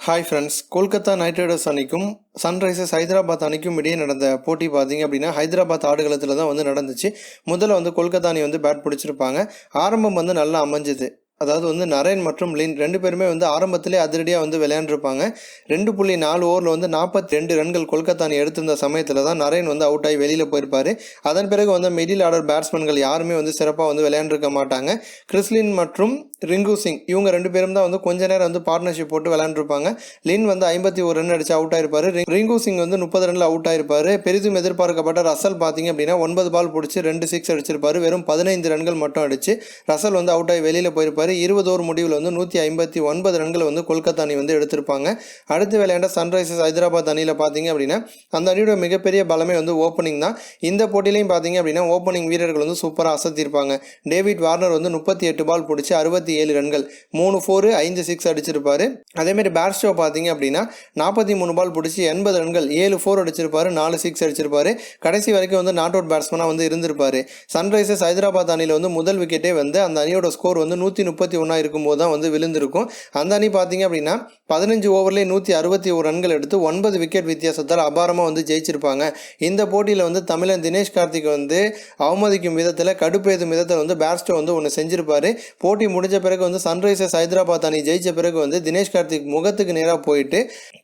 Hi friends Kolkata Knight Riders அணிக்கும் Sunrisers Hyderabad அணிக்கும் இடையே நடந்த போட்டி பார்த்தீங்க அப்படின்னா ஹைதராபாத் ஆடுகளத்தில் தான் வந்து நடந்துச்சு. முதல்ல வந்து கொல்கத்தா அணி வந்து பேட் பிடிச்சிருப்பாங்க. ஆரம்பம் வந்து நல்லா அமைஞ்சுது. அதாவது வந்து நரேன் மற்றும் லின் ரெண்டு பேருமே வந்து ஆரம்பத்திலே அதிரடியாக வந்து விளையாண்டுருப்பாங்க. ரெண்டு புள்ளி நாலு ஓவரில் வந்து நாற்பத்தி ரெண்டு ரன்கள் கொல்கத்தா அணி எடுத்திருந்த சமயத்தில் தான் நரேன் வந்து அவுட் ஆகி வெளியில் போயிருப்பார். அதன் பிறகு வந்து மிடில் ஆர்டர் பேட்ஸ்மேன்கள் யாருமே வந்து சிறப்பாக வந்து விளையாண்டுருக்க மாட்டாங்க. கிறிஸ்லின் மற்றும் ரிங்கு சிங் இவங்க ரெண்டு பேரும் தான் வந்து கொஞ்ச நேரம் வந்து பார்ட்னர்ஷிப் போட்டு விளையாண்டுருப்பாங்க. லின் வந்து ஐம்பத்தி ஒரு ரன் அடிச்சு அவுட் ஆயிருப்பாரு. ரிங்கு சிங் வந்து முப்பது ரன்ல அவுட் ஆயிருப்பாரு. பெரிதும் எதிர்பார்க்கப்பட்ட ரசல் பார்த்தீங்க அப்படின்னா ஒன்பது பால் பிடிச்சி ரெண்டு சிக்ஸ் அடிச்சிருப்பாரு. வெறும் பதினைந்து ரன்கள் மட்டும் அடிச்சு ரசல் வந்து அவுட் ஆகி வெளியில் போயிருப்பாரு. இருபது ஓவர் முடிவில் வந்து நூற்றி ஐம்பத்தி ஒன்பது ரன்கள் வந்து கொல்கத்தா அணி வந்து எடுத்திருப்பாங்க. அடுத்து விளையாண்ட சன்ரைசர்ஸ் ஹைதராபாத் அணியில் பார்த்தீங்க அப்படின்னா அந்த அணியோட மிகப்பெரிய பலமே வந்து ஓப்பனிங் தான். இந்த போட்டியிலையும் பார்த்தீங்க அப்படின்னா ஓப்பனிங் வீரர்கள் வந்து சூப்பராக அசத்திருப்பாங்க. டேவிட் வார்னர் வந்து முப்பத்தி எட்டு பால் பிடிச்சி அறுபத்தி ஏழு ரன்கள் மூணு ஃபோரு ஐந்து சிக்ஸ் அடிச்சிருப்பாரு. அதேமாரி பேட்ஸ்டோ பார்த்தீங்க அப்படின்னா நாற்பத்தி மூணு பால் பிடிச்சி எண்பது ரன்கள் ஏழு ஃபோர் அடிச்சிருப்பாரு நாலு சிக்ஸ் அடிச்சிருப்பாரு. கடைசி வரைக்கும் வந்து நாட் அவுட் பேட்ஸ்மனாக வந்து இருந்திருப்பாரு. சன்ரைசர்ஸ் ஹைதராபாத் அணியில் வந்து முதல் விக்கெட்டே வந்து அந்த அணியோட ஸ்கோர் வந்து நூற்றி முப்பத்தி ஒன்றா இருக்கும்போது தான் வந்து விழுந்திருக்கும். அந்த அணி பார்த்தீங்க அப்படின்னா பதினஞ்சு ஓவர்லேயே நூற்றி அறுபத்தி ஒரு ரன்கள் எடுத்து ஒன்பது விக்கெட் வித்தியாசத்தால் அபாரமாக வந்து ஜெயிச்சிருப்பாங்க. இந்த போட்டியில் வந்து தமிழன் தினேஷ் கார்த்திக் வந்து அவமதிக்கும் விதத்தில் கடுப்பேதும் விதத்தில் வந்து பேட்ஸ்டோ வந்து ஒன்று செஞ்சிருப்பார். போட்டி முடிஞ்ச பிறகு வந்து சன்ரைசர்ஸ் ஹைதராபாத் அணி ஜெயிச்ச பிறகு வந்து தினேஷ் கார்த்திக் முகத்துக்கு நேராக போயிட்டு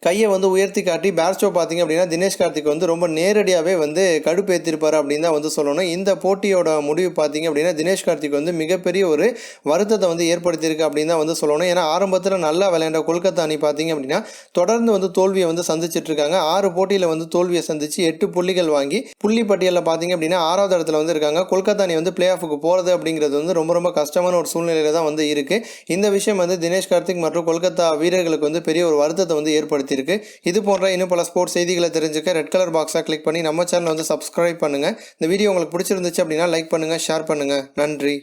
கையை வந்து உயர்த்தி காட்டி பேட்ஸ்டோ பார்த்தீங்க அப்படின்னா தினேஷ் கார்த்திக் வந்து ரொம்ப நேரடியாகவே வந்து கடுப்பேற்றிருப்பார் அப்படின்னு தான் வந்து சொல்லணும். இந்த போட்டியோட முடிவு பார்த்தீங்க அப்படின்னா தினேஷ் கார்த்திக் வந்து மிகப்பெரிய ஒரு வருத்தத்தை வந்து ஏற்படுத்தியிருக்கு அப்படின்னு தான் வந்து சொல்லணும். ஏன்னா ஆரம்பத்தில் நல்லா விளையாண்ட கொல்கத்தா அணி பார்த்தீங்க அப்படின்னா தொடர்ந்து வந்து தோல்வியை வந்து சந்திச்சிட்டு இருக்காங்க. ஆறு போட்டியில் வந்து தோல்வியை சந்திச்சு எட்டு புள்ளிகள் வாங்கி புள்ளி பட்டியலில் பார்த்தீங்க அப்படின்னா ஆறாவது இடத்துல வந்து இருக்காங்க. கொல்கத்தா அணி வந்து பிளே ஆஃபுக்கு போகிறது அப்படிங்கிறது வந்து ரொம்ப ரொம்ப கஷ்டமான ஒரு சூழ்நிலையில் தான் வந்து இருக்குது இந்த விஷயம் வந்து தினேஷ் கார்த்திக் மற்றும் கொல்கத்தா வீரர்களுக்கு வந்து பெரிய ஒரு வருத்தத்தை வந்து ஏற்படுத்தியிருக்கு. இது போன்ற இன்னும் பல ஸ்போர்ட்ஸ் செய்திகளை தெரிஞ்சுக்க ரெட் கலர் பாக்ஸாக கிளிக் பண்ணி நம்ம சேனலை வந்து சப்ஸ்கிரைப் பண்ணுங்கள் இந்த வீடியோ உங்களுக்கு பிடிச்சிருந்துச்சு அப்படின்னா லைக் பண்ணுங்கள் ஷேர் பண்ணுங்கள் நன்றி.